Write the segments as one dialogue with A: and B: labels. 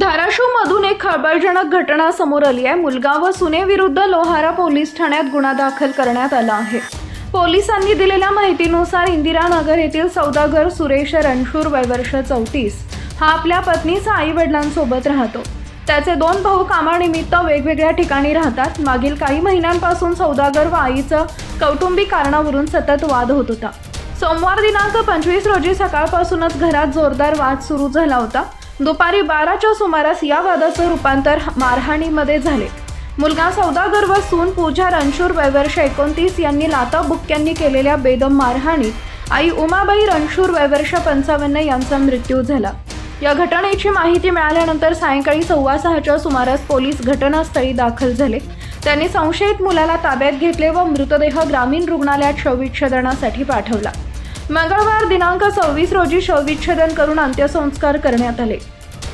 A: धाराशिवमधून एक खळबळजनक घटना समोर आली आहे. मुलगा व सुनेविरुद्ध लोहारा पोलीस ठाण्यात गुन्हा दाखल करण्यात आला आहे. पोलिसांनी दिलेल्या माहितीनुसार इंदिरानगर येथील सौदागर सुरेश रणशूर वयवर्ष चौतीस. हा आपल्या पत्नीचा आई वडिलांसोबत राहतो. त्याचे दोन भाऊ कामानिमित्त वेगवेगळ्या ठिकाणी राहतात. मागील काही महिन्यांपासून सौदागर व आईचं कौटुंबिक कारणावरून सतत वाद होत होता. सोमवार दिनांक पंचवीस रोजी सकाळपासूनच घरात जोरदार वाद सुरू झाला होता. दुपारी बाराच्या सुमारास या वादाचं रूपांतर मारहाणीमध्ये झाले. मुलगा सौदागर व सून पूजा रणशूर वैवर्ष एकोणतीस यांनी लाता बुक्क्यांनी केलेल्या बेदम मारहाणीत आई उमाबाई रणशूर वैवर्ष पंचावन्न यांचा मृत्यू झाला. या घटनेची माहिती मिळाल्यानंतर सायंकाळी सव्वा सहाच्या सुमारास पोलीस घटनास्थळी दाखल झाले. त्यांनी संशयित मुलाला ताब्यात घेतले व मृतदेह ग्रामीण रुग्णालयात शवविच्छेदनासाठी पाठवला. मंगळवार दिनांक सव्वीस रोजी शवविच्छेदन करून अंत्यसंस्कार करण्यात आले.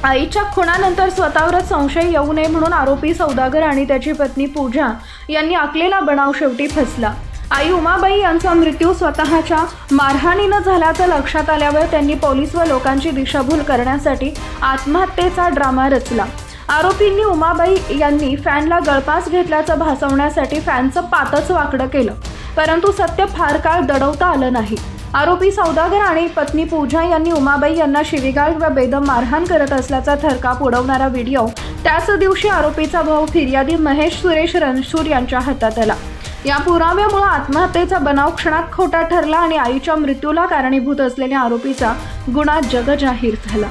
A: आईच्या खुणानंतर स्वतःवरच संशय येऊ नये म्हणून आरोपी सौदागर आणि त्याची पत्नी पूजा यांनी आखलेला बनाव शेवटी फसला. आई उमाबाई यांचा मृत्यू स्वतःच्या मारहाणीनं झाल्याचं लक्षात आल्यावर त्यांनी पोलीस व लोकांची दिशाभूल करण्यासाठी आत्महत्येचा ड्रामा रचला. आरोपींनी उमाबाई यांनी फॅनला गळपास घेतल्याचं भासवण्यासाठी फॅनचं पातच वाकडं केलं. परंतु सत्य फार काळ दडवता आलं नाही. आरोपी सौदागर आणि पत्नी पूजा यांनी उमाबाई यांना शिवीगाळ व बेदम मारहाण करत असल्याचा थरकाप उडवणारा व्हिडिओ. त्याच दिवशी आरोपीचा भाऊ फिर्यादी महेश सुरेश रणशूर यांच्या हातात आला या पुराव्यामुळे आत्महत्येचा बनाव क्षणात खोटा ठरला आणि आईच्या मृत्यूला कारणीभूत असलेल्या आरोपीचा गुन्हा जगजाहीर झाला.